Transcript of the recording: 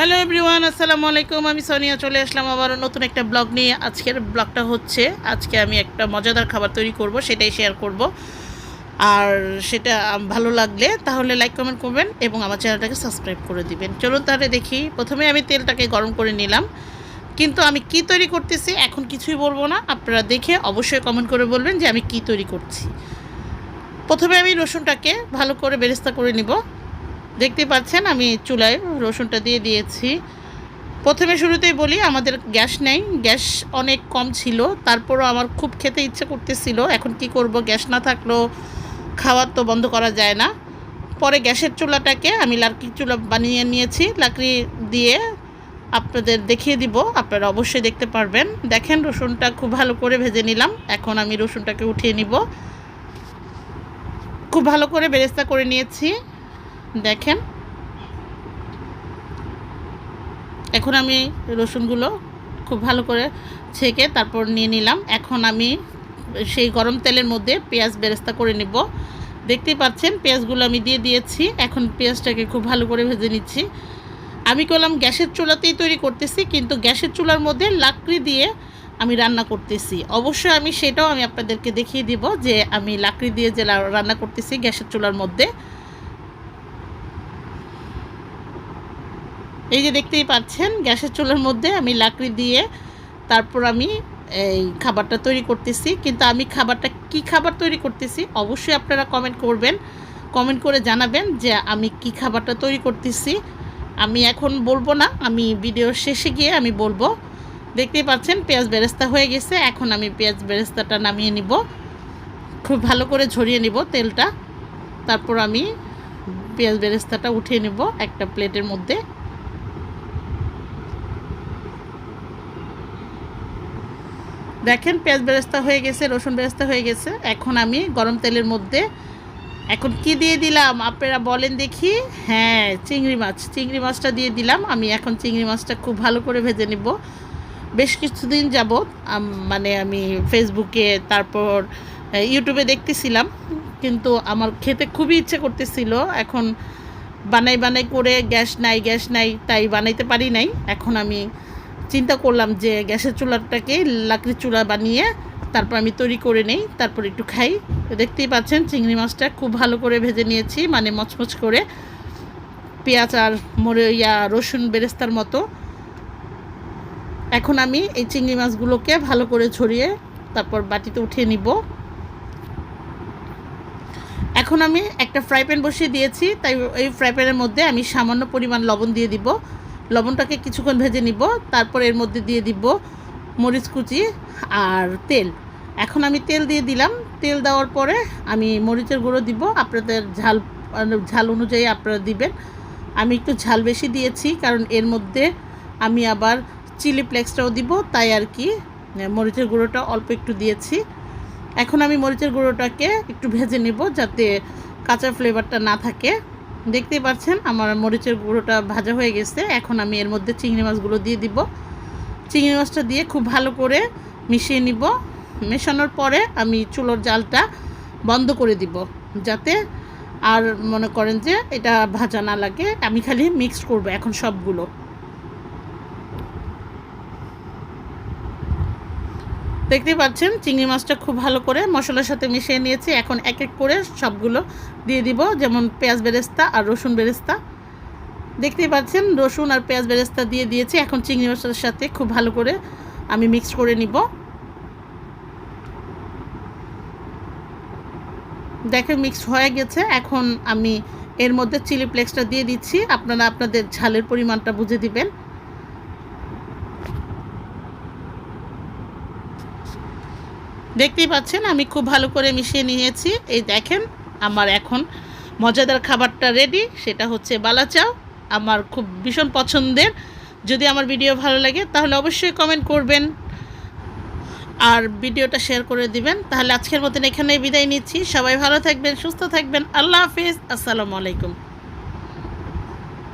Hello everyone আসসালামু আলাইকুম। আমি সোনিয়া, চলে আসলাম আবার নতুন একটা ব্লগ নিয়ে। আজকের ব্লগটা হচ্ছে, আজকে আমি একটা মজাদার খাবার তৈরি করব, সেটাই শেয়ার করব। আর সেটা ভালো লাগলে তাহলে লাইক কমেন্ট করবেন এবং আমার চ্যানেলটাকে সাবস্ক্রাইব করে দিবেন। চলুন তাহলে দেখি। প্রথমে আমি তেলটাকে গরম করে নিলাম। কিন্তু আমি কি তৈরি করতেছি, এখন কিছুই বলব না। আপনারা দেখে অবশ্যই কমেন্ট করে বলবেন যে আমি কি তৈরি করছি। প্রথমে আমি রসুনটাকে ভালো করে বেরেস্তা করে নিব। দেখতে পাচ্ছেন, আমি চুলায় রসুনটা দিয়ে দিয়েছি। প্রথমে শুরুতেই বলি, আমাদের গ্যাস নেই, গ্যাস অনেক কম ছিল, তারপরও আমার খুব খেতে ইচ্ছে করতেছিল। এখন কি করব, গ্যাস না থাকলেও খাওয়ার তো বন্ধ করা যায় না। পরে গ্যাসের চুলাটাকে আমি লাকড়ির চুলা বানিয়ে নিয়েছি, লাকড়ি দিয়ে আপনাদের দেখিয়ে দিব, আপনারা অবশ্যই দেখতে পারবেন। দেখেন, রসুনটা খুব ভালো করে ভেজে নিলাম, এখন আমি রসুনটাকে উঠিয়ে নিব। খুব ভালো করে বেরেস্তা করে নিয়েছি। দেখেন। এখন আমি রসুনগুলো খুব ভালো করে ছেঁকে তারপর নিয়ে নিলাম। এখন আমি সেই গরম তেলের মধ্যে পেঁয়াজ বেরেস্তা করে নিব। দেখতেই পাচ্ছেন, পেঁয়াজগুলো আমি দিয়ে দিয়েছি। এখন পেঁয়াজটাকে খুব ভালো করে ভেজে নিচ্ছি। আমি করলাম গ্যাসের চুলাতেই তৈরি করতেছি, কিন্তু গ্যাসের চুলার মধ্যে লাকড়ি দিয়ে আমি রান্না করতেছি। অবশ্যই আমি সেটাও আমি আপনাদেরকে দেখিয়ে দিব যে আমি লাকড়ি দিয়ে যে রান্না করতেছি গ্যাসের চুলার মধ্যে। এই যে দেখতেই পাচ্ছেন, গ্যাসের চুলার মধ্যে আমি লাকড়ি দিয়ে তারপর আমি এই খাবারটা তৈরি করতেছি। কিন্তু আমি খাবারটা কি খাবার তৈরি করতেছি অবশ্যই আপনারা কমেন্ট করবেন। কমেন্ট করে জানাবেন যে আমি কি খাবারটা তৈরি করতেছি। আমি এখন বলব না, আমি ভিডিওর শেষে গিয়ে আমি বলব। দেখতেই পাচ্ছেন, পেঁয়াজ বেরেস্তা হয়ে গেছে। এখন আমি পেঁয়াজ বেরেস্তাটা নামিয়ে নিব। খুব ভালো করে ঝরিয়ে নিব তেলটা। তারপর আমি পেঁয়াজ বেরেস্তাটা উঠিয়ে নেব একটা প্লেটের মধ্যে। দেখেন পেঁয়াজ বেরেস্তা হয়ে গেছে, রসুন বেরেস্তা হয়ে গেছে। এখন আমি গরম তেলের মধ্যে, এখন কি দিয়ে দিলাম? আপনারা বলেন দেখি। হ্যাঁ চিংড়ি মাছ, চিংড়ি মাছটা দিয়ে দিলাম। আমি এখন চিংড়ি মাছটা খুব ভালো করে ভেজে নিব। বেশ কিছুদিন যাবৎ মানে আমি ফেসবুকে, তারপর ইউটিউবে দেখতেছিলাম। কিন্তু আমার খেতে খুবই ইচ্ছে করতেছিল। এখন বানাই বানাই করে, গ্যাস নাই গ্যাস নাই, তাই বানাইতে পারি নাই। এখন আমি চিন্তা করলাম যে গ্যাসের চুলাটাকে লাকড়ির চুলা বানিয়ে তারপর আমি তৈরি করে নেই, তারপর একটু খাই। দেখতেই পাচ্ছেন চিংড়ি মাছটা খুব ভালো করে ভেজে নিয়েছি মানে মচমচ করে। পেঁয়াজ আর মরে ইয়া রসুন বেরেস্তার মতো। এখন আমি এই চিংড়ি মাছগুলোকে ভালো করে ছড়িয়ে তারপর বাটিতে উঠিয়ে নিব। এখন আমি একটা ফ্রাই প্যান বসিয়ে দিয়েছি, তাই এই ফ্রাই প্যানের মধ্যে আমি সামান্য পরিমাণ লবণ দিয়ে দিব। লবণটাকে কিছুক্ষণ ভেজে নিব, তারপর এর মধ্যে দিয়ে দিব মরিচ কুচি আর তেল। এখন আমি তেল দিয়ে দিলাম। তেল দেওয়ার পরে আমি মরিচের গুঁড়ো দিব। আপনাদের ঝাল ঝাল অনুযায়ী আপনারা দিবেন। আমি একটু ঝাল বেশি দিয়েছি, কারণ এর মধ্যে আমি আবার চিলি ফ্লেক্সটাও দিব, তাই আর কি, মরিচের গুঁড়োটা অল্প একটু দিয়েছি। এখন আমি মরিচের গুঁড়োটাকে একটু ভেজে নেব, যাতে কাঁচা ফ্লেভারটা না থাকে। দেখতেই পাচ্ছেন আমার মরিচের গুঁড়োটা ভাজা হয়ে গেছে। এখন আমি এর মধ্যে চিংড়ি মাছগুলো দিয়ে দিব। চিংড়ি মাছটা দিয়ে খুব ভালো করে মিশিয়ে নিব। মেশানোর পরে আমি চুলোর জালটা বন্ধ করে দিব, যাতে আর মনে করেন যে এটা ভাজা না লাগে। আমি খালি মিক্স করব এখন সবগুলো। দেখতেই পাচ্ছেন, চিংড়ি মাছটা খুব ভালো করে মশলার সাথে মিশিয়ে নিয়েছি। এখন এক এক করে সবগুলো দিয়ে দিব, যেমন পেঁয়াজ বেরেস্তা আর রসুন বেরেস্তা। দেখতেই পাচ্ছেন, রসুন আর পেঁয়াজ বেরেস্তা দিয়ে দিয়েছি। এখন চিংড়ি মাছের সাথে খুব ভালো করে আমি মিক্স করে নিব। দেখেন, মিক্স হয়ে গেছে। এখন আমি এর মধ্যে চিলি ফ্লেক্সটা দিয়ে দিচ্ছি। আপনারা আপনাদের ঝালের পরিমাণটা বুঝে দিবেন। দেখতেই পাচ্ছেন, আমি খুব ভালো করে মিশিয়ে নিয়েছি। এই দেখেন, আমার এখন মজাদার খাবারটা রেডি সেটা হচ্ছে বালা চাও আমার খুব ভীষণ পছন্দের। যদি আমার ভিডিও ভালো লাগে, তাহলে অবশ্যই কমেন্ট করবেন আর ভিডিওটা শেয়ার করে দিবেন। তাহলে আজকের মতন এখানেই বিদায় নিচ্ছি। সবাই ভালো থাকবেন, সুস্থ থাকবেন। আল্লাহ হাফিজ, আসসালামু আলাইকুম।